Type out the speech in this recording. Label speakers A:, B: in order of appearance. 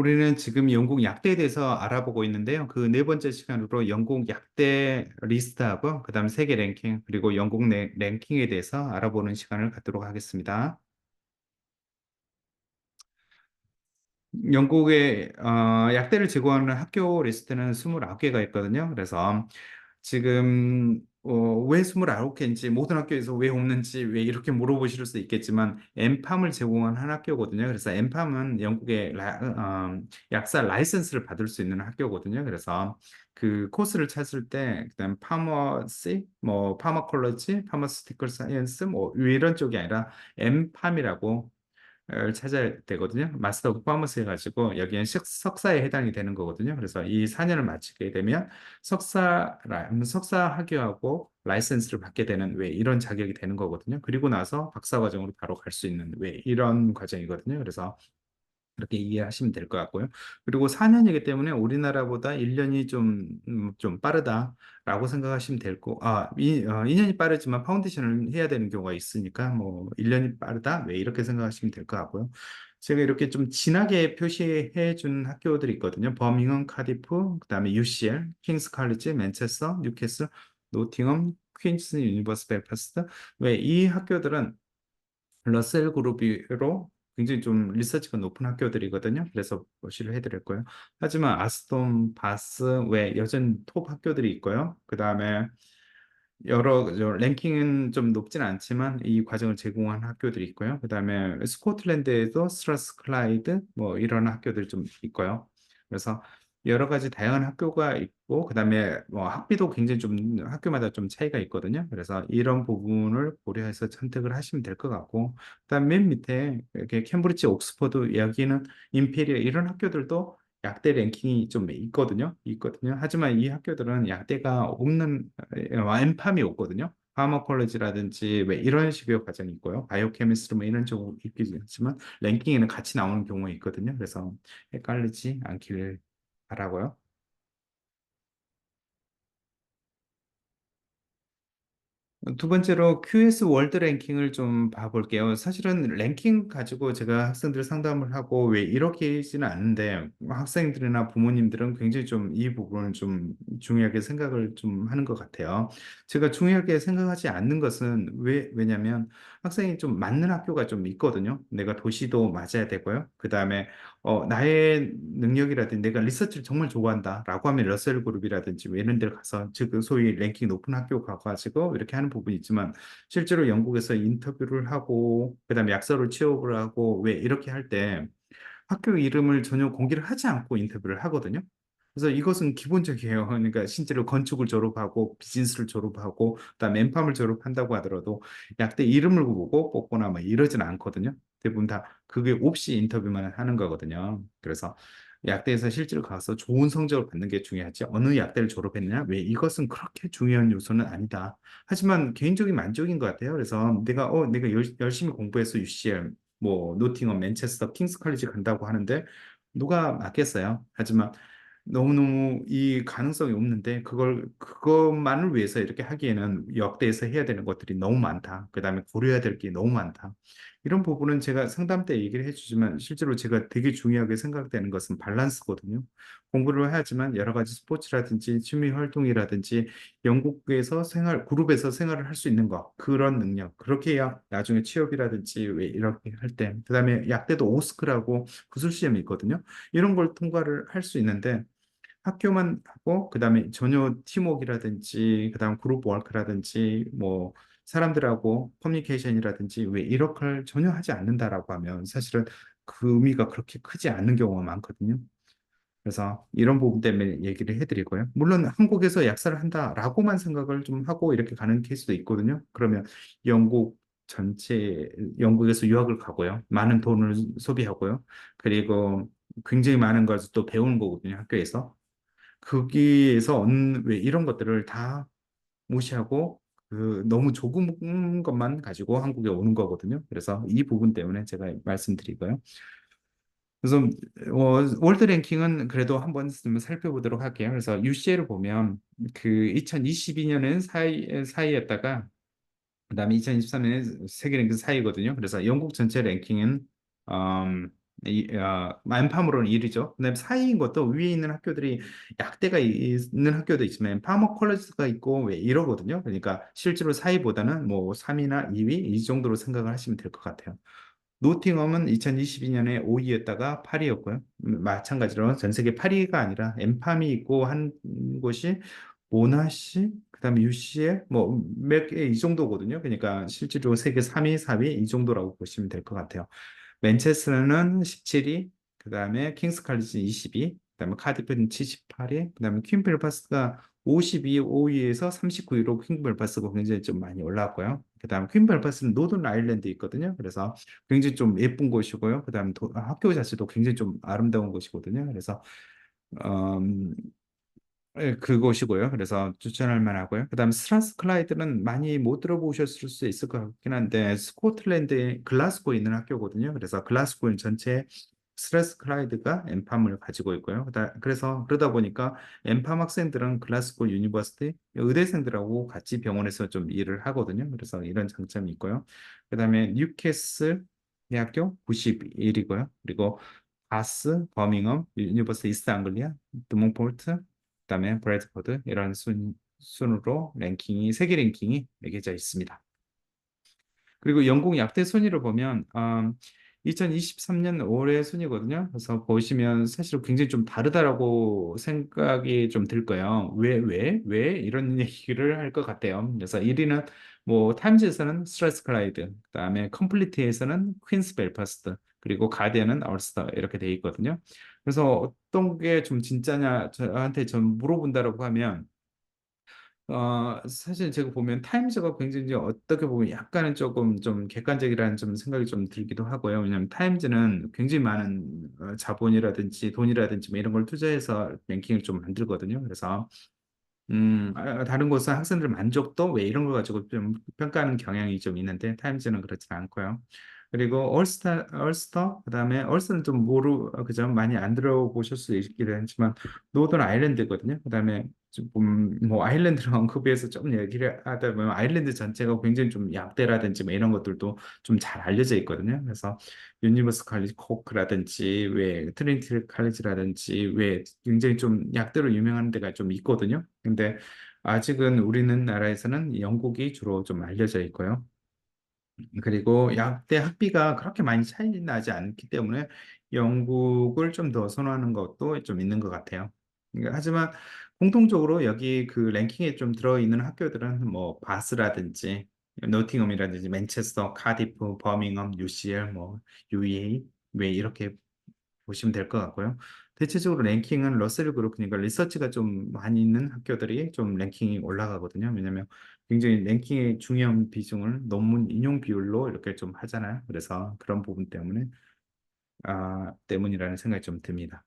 A: 우리는 지금 영국 약대에 대해서 알아보고 있는데요. 그 네 번째 시간으로 영국 약대 리스트하고 그다음 세계 랭킹 그리고 영국 내- 랭킹에 대해서 알아보는 시간을 갖도록 하겠습니다. 영국의 어, 약대를 제공하는 학교 리스트는 29개가 있거든요. 그래서 지금 어, 왜 29개인지 모든 학교에서 왜 없는지 왜 이렇게 물어보실 수 있겠지만 엠팜을 제공한 한 학교거든요. 그래서 엠팜은 영국의 라, 어, 약사 라이센스를 받을 수 있는 학교거든요. 그래서 그 코스를 찾을 때 그다음 파머시, 뭐 파마콜로지, 파마스티컬 사이언스 뭐 이런 쪽이 아니라 엠팜이라고 을 찾아야 되거든요. 마스터 오브 파머스 해가지고 여기엔 식- 석사에 해당이 되는 거거든요. 그래서 이 4년을 마치게 되면 석사, 라- 석사 학위하고 라이센스를 받게 되는 왜 이런 자격이 되는 거거든요. 그리고 나서 박사 과정으로 바로 갈 수 있는 왜 이런 과정이거든요. 그래서 그렇게 이해하시면 될 것 같고요. 그리고 4년이기 때문에 우리나라보다 1년이 좀, 음, 좀 빠르다라고 생각하시면 될 거, 아, 이, 어, 2년이 빠르지만 파운데이션을 해야 되는 경우가 있으니까 뭐 1년이 빠르다? 왜 이렇게 생각하시면 될 것 같고요. 제가 이렇게 좀 진하게 표시해 준 학교들이 있거든요. 버밍엄, 카디프, 그 다음에 UCL, 킹스 칼리지, 맨체스터, 뉴캐슬, 노팅엄, 퀸스 유니버스 벨파스트. 왜 이 학교들은 러셀 그룹으로 굉장히 좀 리서치가 높은 학교들이거든요. 그래서 표시를 해드릴 거예요. 하지만 아스톤, 바스 외 여전 톱 학교들이 있고요. 그 다음에 여러 저 랭킹은 좀 높진 않지만 이 과정을 제공한 학교들이 있고요. 그 다음에 스코틀랜드에도 스트라스클라이드 뭐 이런 학교들 좀 있고요. 그래서 여러 가지 다양한 학교가 있고 그 다음에 뭐 학비도 굉장히 좀 학교마다 좀 차이가 있거든요. 그래서 이런 부분을 고려해서 선택을 하시면 될 것 같고 그다음 맨 밑에 이렇게 캠브리지, 옥스퍼드 여기는 임페리얼 이런 학교들도 약대 랭킹이 좀 있거든요. 있거든요. 하지만 이 학교들은 약대가 없는 엠팜이 없거든요. 파마콜로지라든지 왜 이런 식의 과정이 있고요. 바이오케미스트리 뭐 이런 쪽으로 있겠지만 랭킹에는 같이 나오는 경우가 있거든요. 그래서 헷갈리지 않기를 바라고요. 두 번째로 QS 월드 랭킹을 좀 봐볼게요. 사실은 랭킹 가지고 제가 학생들 상담을 하고 왜 이렇게지는 않는데 학생들이나 부모님들은 굉장히 좀 이 부분을 좀 중요하게 생각을 좀 하는 것 같아요. 제가 중요하게 생각하지 않는 것은 왜, 왜냐면 학생이 좀 맞는 학교가 좀 있거든요. 내가 도시도 맞아야 되고요. 그 다음에 어, 나의 능력이라든지 내가 리서치를 정말 좋아한다라고 하면 러셀 그룹이라든지 뭐 이런 데를 가서 즉 소위 랭킹 높은 학교 가가지고 이렇게 하는 부분이 있지만 실제로 영국에서 인터뷰를 하고 그다음에 약서를 취업을 하고 왜 이렇게 할 때 학교 이름을 전혀 공개를 하지 않고 인터뷰를 하거든요. 그래서 이것은 기본적이에요. 그러니까 실제로 건축을 졸업하고 비즈니스를 졸업하고 그다음에 엠팜을 졸업한다고 하더라도 약대 이름을 보고 뽑거나 뭐 이러지는 않거든요. 대부분 다 그게 없이 인터뷰만 하는 거거든요. 그래서 약대에서 실제로 가서 좋은 성적을 받는 게 중요하지 어느 약대를 졸업했느냐? 왜 이것은 그렇게 중요한 요소는 아니다. 하지만 개인적인 만족인 것 같아요. 그래서 내가 어 내가 열, 열심히 공부해서 UCL 뭐 노팅엄, 맨체스터, 킹스 칼리지 간다고 하는데 누가 맞겠어요? 하지만 너무너무 이 가능성이 없는데 그걸 그것만을 위해서 이렇게 하기에는 역대에서 해야 되는 것들이 너무 많다. 그 다음에 고려해야 될 게 너무 많다. 이런 부분은 제가 상담 때 얘기를 해주지만 실제로 제가 되게 중요하게 생각되는 것은 밸런스거든요. 공부를 하지만 여러 가지 스포츠라든지 취미 활동이라든지 영국에서 생활 그룹에서 생활을 할 수 있는 것 그런 능력 그렇게 해야 나중에 취업이라든지 왜 이렇게 할 때 그 다음에 약대도 오스크라고 구술 시험이 있거든요. 이런 걸 통과를 할 수 있는데 학교만 하고 그다음에 전혀 팀워크라든지 그다음 그룹 워크라든지 뭐 사람들하고 커뮤니케이션이라든지 왜 이렇게 걸 전혀 하지 않는다라고 하면 사실은 그 의미가 그렇게 크지 않는 경우가 많거든요. 그래서 이런 부분 때문에 얘기를 해드리고요. 물론 한국에서 약사를 한다라고만 생각을 좀 하고 이렇게 가는 케이스도 있거든요. 그러면 영국 전체 영국에서 유학을 가고요. 많은 돈을 소비하고요. 그리고 굉장히 많은 것을 또 배우는 거거든요. 학교에서. 거기에서 얻는 왜 이런 것들을 다 무시하고 그 너무 조금 것만 가지고 한국에 오는 거거든요. 그래서 이 부분 때문에 제가 말씀드리고요. 그래서 어, 월드 랭킹은 그래도 한번 살펴보도록 할게요. 그래서 UCL을 보면 그 2022년엔 사이 사이였다가 그다음에 2023년에 세계 랭킹 사이거든요. 그래서 영국 전체 랭킹은 음, 이, 어, 만팜으로는 1위죠. 그다음에 4위인 것도 위에 있는 학교들이 약대가 있는 학교도 있지만 파머 컬리지가 있고 왜 이러거든요. 그러니까 실제로 4위보다는 뭐 3위나 2위 이 정도로 생각을 하시면 될 것 같아요. 노팅엄은 2022년에 5위였다가 8위였고요. 마찬가지로 전 세계 8위가 아니라 엠팜이 있고 한 곳이 모나시, 그다음에 UCL 뭐몇 개이 정도거든요. 그러니까 실제로 세계 3위, 4위 이 정도라고 보시면 될 것 같아요. 맨체스터는 17위, 그 다음에 킹스 칼리지 22, 그 다음에 카디프는 78위, 그 다음에 퀸 벨파스가 52, 5위에서 39위로 퀸 벨파스가 굉장히 좀 많이 올라왔고요. 그 다음 퀸 벨파스는 노던 아일랜드 있거든요. 그래서 굉장히 좀 예쁜 곳이고요. 그 다음 도, 학교 자체도 굉장히 좀 아름다운 곳이거든요. 그래서 음, 예, 그곳이고요. 그래서 추천할 만하고요. 그다음 스트라스클라이드는 많이 못 들어보셨을 수 있을 것 같긴 한데 스코틀랜드의 글라스고에 있는 학교거든요. 그래서 글라스고 전체 스트라스클라이드가 엠팜을 가지고 있고요. 그래서 그러다 보니까 엠팜 학생들은 글라스고 유니버시티 의대생들하고 같이 병원에서 좀 일을 하거든요. 그래서 이런 장점이 있고요. 그 다음에 뉴캐슬 대학교 91이고요. 그리고 바스, 버밍엄, 유니버시티 이스트 앙글리아, 드몽폴트, 그다음에 브래드포드 이런 순, 순으로 랭킹이 세계 랭킹이 매겨져 있습니다. 그리고 영국 약대 순위를 보면 음, 2023년 올해 순위거든요. 그래서 보시면 사실 굉장히 좀 다르다라고 생각이 좀 들 거예요. 왜, 왜, 왜 이런 얘기를 할 것 같아요. 그래서 1위는 뭐 타임즈에서는 스트레스 클라이드, 그 다음에 컴플리트에서는 퀸스 벨퍼스트, 그리고 가디언은 얼스터 이렇게 돼 있거든요. 그래서 어떤 게 좀 진짜냐 저한테 좀 물어본다라고 하면 어, 사실 제가 보면 타임즈가 굉장히 어떻게 보면 약간은 조금 좀 객관적이라는 좀 생각이 좀 들기도 하고요. 왜냐하면 타임즈는 굉장히 많은 어, 자본이라든지 돈이라든지 뭐 이런 걸 투자해서 랭킹을 좀 만들거든요. 그래서 음, 아, 다른 곳은 학생들 만족도 왜 이런 걸 가지고 좀 평가하는 경향이 좀 있는데 타임즈는 그렇지는 않고요. 그리고 얼스타, 얼스터, 그 다음에 얼스는 좀 모르, 그죠? 많이 안 들어보실 수 있기는 하지만 노던 아일랜드거든요. 그 다음에 좀 뭐 아일랜드를 언급해서 좀 얘기를 하다 보면 아일랜드 전체가 굉장히 좀 약대라든지 뭐 이런 것들도 좀 잘 알려져 있거든요. 그래서 유니버스 칼리지 코크라든지 왜 트리니티 칼리지라든지 왜 굉장히 좀 약대로 유명한 데가 좀 있거든요. 근데 아직은 우리는 나라에서는 영국이 주로 좀 알려져 있고요. 그리고 약대 학비가 그렇게 많이 차이 나지 않기 때문에 영국을 좀 더 선호하는 것도 좀 있는 것 같아요. 그러니까 하지만 공통적으로 여기 그 랭킹에 좀 들어있는 학교들은 뭐 바스라든지 노팅엄이라든지 맨체스터, 카디프, 버밍엄, UCL, 뭐 UEA 왜 이렇게 보시면 될 것 같고요. 대체적으로 랭킹은 러셀 그룹 그러니까 리서치가 좀 많이 있는 학교들이 좀 랭킹이 올라가거든요. 왜냐하면 굉장히 랭킹의 중요한 비중을 논문 인용 비율로 이렇게 좀 하잖아요. 그래서 그런 부분 때문에 아, 때문이라는 생각이 좀 듭니다.